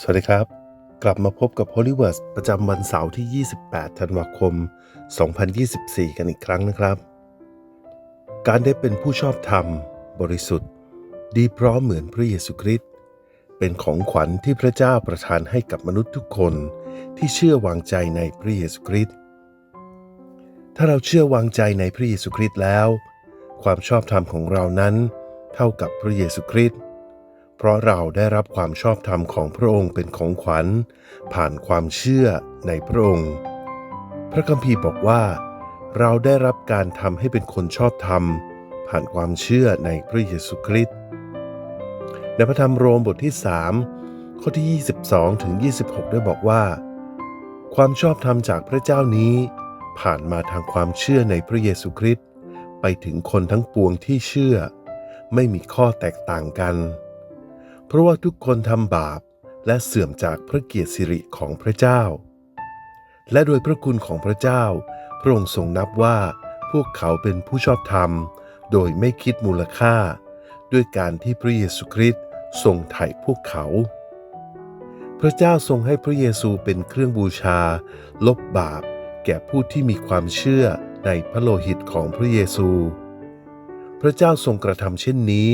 สวัสดีครับ กลับมาพบกับ h o l l y w o r d ประจำวันเสาร์ที่ 28 ธันวาคม 2024 กันอีกครั้งนะครับ การได้เป็นผู้ชอบธรรม บริสุทธิ์ ดีพร้อมเหมือนพระเยซูคริสต์เป็นของขวัญที่พระเจ้าประทานให้กับมนุษย์ทุกคนที่เชื่อวางใจในพระเยซูคริสต์ถ้าเราเชื่อวางใจในพระเยซูคริสต์แล้ว ความชอบธรรมของเรานั้น เท่ากับพระเยซูคริสต์ เพราะเราได้รับความชอบธรรมของพระองค์เป็นของขวัญ ผ่านความเชื่อในพระองค์ พระคัมภีร์บอกว่า เราได้รับการทำให้เป็นคนชอบธรรม ผ่านความเชื่อในพระเยซูคริสต์ในพระธรรมโรมบทที่ 3 ข้อที่ 22ถึง26 ได้บอกว่า ความชอบธรรมจากพระเจ้านี้ ผ่านมาทางความเชื่อในพระเยซูคริสต์ไปถึงคนทั้งปวงที่เชื่อ ไม่มีข้อแตกต่างกันเราะว่าทุกคนทำบาปและเสื่อมจากพระเกียรติสิริของพระเจ้า และโดยพระคุณของพระเจ้า พระองค์ทรงนับว่าพวกเขาเป็นผู้ชอบธรรม โดยไม่คิดมูลค่า ด้วยการที่พระเยซูคริสต์ทรงไถ่พวกเขา พระเจ้าทรงให้พระเยซูเป็นเครื่องบูชา ลบบาป แก่ผู้ที่มีความเชื่อในพระโลหิตของพระเยซู พระเจ้าทรงกระทำเช่นนี้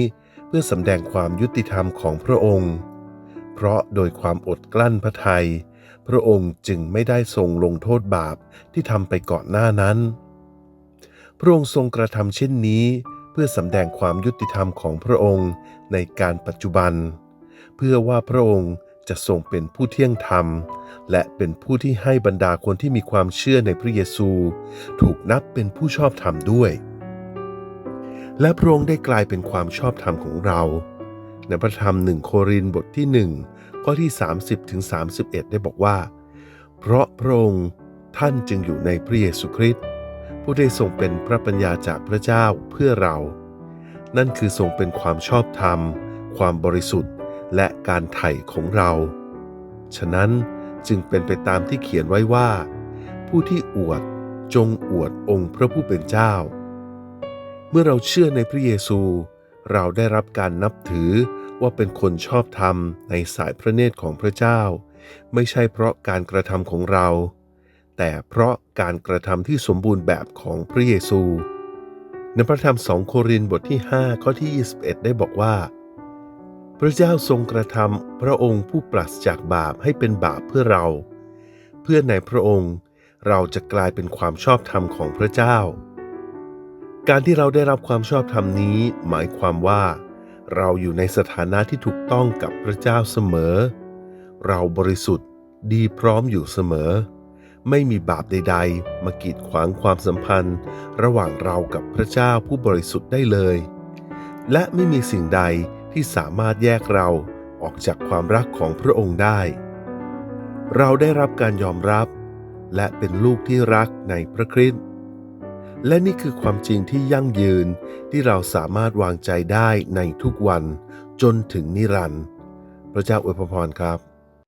เพื่อสำแดงความยุติธรรมของพระองค์ เพราะโดยความอดกลั้นพระทัยพระองค์จึงไม่ได้ทรงลงโทษบาปที่ทำไปก่อนหน้านั้น พระองค์ทรงกระทำเช่นนี้ เพื่อสำแดงความยุติธรรมของพระองค์ในการปัจจุบัน เพื่อว่าพระองค์จะทรงเป็นผู้เที่ยงธรรม และเป็นผู้ที่ให้บรรดาคนที่มีความเชื่อในพระเยซู ถูกนับเป็นผู้ชอบธรรมด้วย และพระองค์ได้กลายเป็นความชอบธรรมของเรา ในพระธรรมหนึ่งโครินบทที่ 1 ข้อที่ 30ถึง31 ได้บอกว่า เพราะพระองค์ท่านจึงอยู่ในพระเยซูคริสต์ผู้ได้ทรงเป็นพระปัญญาจากพระเจ้าเพื่อเรา นั่นคือทรงเป็นความชอบธรรม ความบริสุทธิ์ และการไถ่ของเรา ฉะนั้นจึงเป็นไปตามที่เขียนไว้ว่า ผู้ที่อวดจงอวดองค์พระผู้เป็นเจ้า เมื่อเราเชื่อในพระเยซู เราได้รับการนับถือว่าเป็นคนชอบธรรมในสายพระเนตรของพระเจ้า ไม่ใช่เพราะการกระทำของเรา แต่เพราะการกระทำที่สมบูรณ์แบบของพระเยซู ในพระธรรมสองโครินธ์บทที่ 5 ข้อที่ 21 ได้บอกว่า พระเจ้าทรงกระทำพระองค์ผู้ปราศจากบาปให้เป็นบาปเพื่อเรา เพื่อในพระองค์เราจะกลายเป็นความชอบธรรมของพระเจ้า การที่เราได้รับความชอบธรรมนี้หมายความว่า เราอยู่ในสถานะที่ถูกต้องกับพระเจ้าเสมอ เราบริสุทธิ์ดีพร้อมอยู่เสมอ ไม่มีบาปใด ๆ มากีดขวางความสัมพันธ์ ระหว่างเรากับพระเจ้าผู้บริสุทธิ์ได้เลย และไม่มีสิ่งใดที่สามารถแยกเราออกจากความรักของพระองค์ได้ เราได้รับการยอมรับ และเป็นลูกที่รักในพระคริสต์ และนี่คือความจริงที่ยั่งยืนที่เราสามารถวางใจได้ในทุกวันจนถึงนิรันดร์พระเจ้าอวยพรครับ